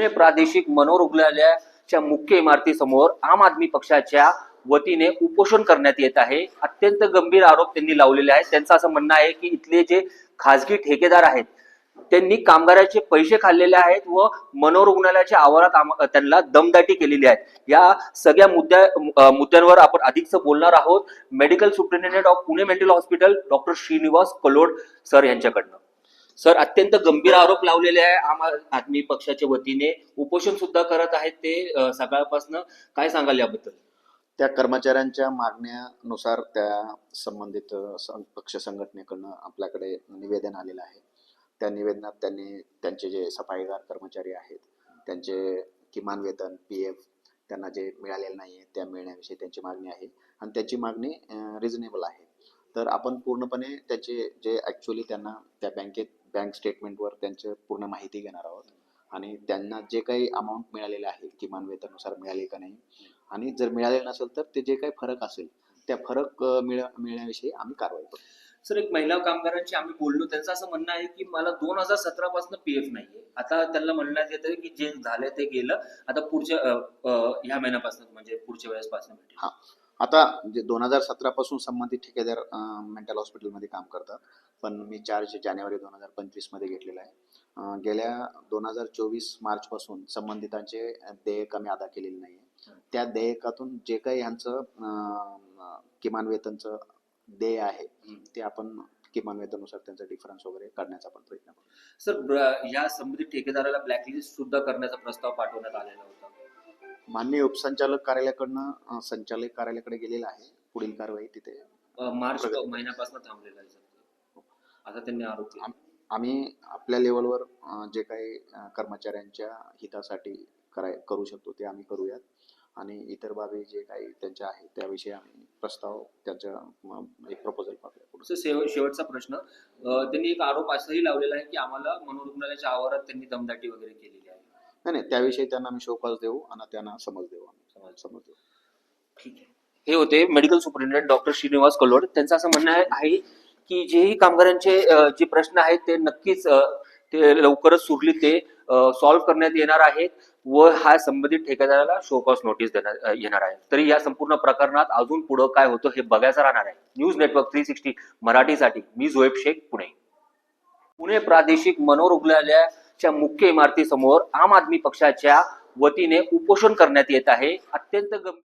पुणे प्रादेशिक मनोरुग्णालयाच्या मुख्य इमारतीसमोर आम आदमी पक्षाच्या वतीने उपोषण करण्यात येत आहे. अत्यंत गंभीर आरोप त्यांनी लावलेले आहेत. त्यांचं असं म्हणणं आहे की इथले जे खासगी ठेकेदार आहेत त्यांनी कामगाराचे पैसे खाल्लेले आहेत व मनोरुग्णालयाच्या आवारात त्यांना दमदाटी केलेली आहे. या सगळ्या मुद्द्या मुद्द्यांवर आपण अधिकच बोलणार आहोत. Medical superintendent of Pune mental hospital doctor Shrinivas Kalod sir यांच्याकडनं. Sir अत्यंत गंभीर आरोप लावलेले आहे आम आदमी पक्षाच्या वतीने. उपोषण सुद्धा करत आहेत ते सकाळपासनं. काय सांगाल याबद्दल? त्या कर्मचाऱ्यांच्या मागण्यानुसार त्या संबंधित सं- पक्ष संघटनेकडनं आपल्याकडे निवेदन आलेलं आहे. त्या निवेदनात त्यांनी त्यांचे जे सफाईदार कर्मचारी आहेत त्यांचे किमान वेतन पी एफ त्यांना जे मिळालेलं नाही आहे त्या मिळण्याविषयी त्यांची मागणी आहे आणि त्याची मागणी रिझनेबल आहे. तर आपण पूर्णपणे त्याचे जे ॲक्च्युली त्यांना त्या बँकेत बँक स्टेटमेंटवर त्यांचं पूर्ण माहिती घेणार आहोत. आणि त्यांना जे काही अमाऊंट मिळालेलं आहे किमान वेतनानुसार मिळाले का नाही आणि जर मिळाले नसेल तर ते जे काही फरक असेल त्या फरक मिळ मिळण्याविषयी आम्ही कारवाई करू सर एक महिला कामगारांची आम्ही बोललो. त्यांचं असं म्हणणं आहे की मला दोन हजार सतरा पासून पीएफ नाहीये. आता त्यांना म्हणण्यात येतं की जे झालं ते गेलं. आता पुढच्या ह्या महिन्यापासून म्हणजे पुढच्या वेळेस पासून भेटेल. आता जे दोन हजार सतरा पासून संबंधित ठेकेदार मेंटल हॉस्पिटलमध्ये काम करतात. पण मी चार्ज जानेवारी दोन हजार पंचवीसमध्ये घेतलेला आहे. गेल्या दोन हजार चोवीस मार्च पासून संबंधितांचे देयक आम्ही अदा केलेले नाही त्या देयकातून जे काही ह्यांचं किमान वेतनचं देय आहे ते आपण किमान वेतनुसार त्यांचा डिफरन्स वगैरे काढण्याचा आपण प्रयत्न करू. सर या संबंधित ठेकेदाराला ब्लॅकलिस्ट सुद्धा करण्याचा प्रस्ताव पाठवण्यात आलेला होता. माननीय उपसंचालक कार्यालयाकडनं संचालक कार्यालयाकडे गेलेला आहे पुढील कारवाई तिथे मार्च. महिन्यापासून थांबलेला आहे. आता त्यांनी आरोप केला. आम्ही आपल्या लेवलवर जे काही कर्मचाऱ्यांच्या हितासाठी कराय करू शकतो ते आम्ही करूयात आणि इतर बाबी जे काही त्यांच्या आहेत त्याविषयी आम्ही प्रस्ताव त्यांच्या एक प्रपोजल पाठवूया शेवटचा प्रश्न त्यांनी एक आरोप असाही लावलेला आहे की आम्हाला मनोरुग्णालयाच्या आवारात त्यांनी दमदाटी वगैरे आहे नाही नाही त्याविषयी त्यांना आम्ही शोकास देऊ आणि त्यांना समज देऊ आम्ही. समज देऊ. ठीक आहे. हे होते medical superintendent doctor Shrinivas Kalod. त्यांचं असं म्हणणं आहे- की जेही कामगारांचे जे प्रश्न आहेत ते नक्कीच ते लवकरच सुरली ते सॉल्व्ह करण्यात येणार आहेत व हा संबंधित ठेकेदाराला शोकॉस नोटीस देण्यात येणार आहे. तरी या संपूर्ण प्रकरणात अजून पुढं काय होतं हे बघायचं राहणार आहे. न्यूज नेटवर्क थ्री सिक्स्टी मराठीसाठी. मी जोएब शेख पुणे. पुणे प्रादेशिक च्या मुख्य इमारतीसमोर आम आदमी पक्षाच्या वतीने उपोषण करण्यात येत आहे. अत्यंत गंभीर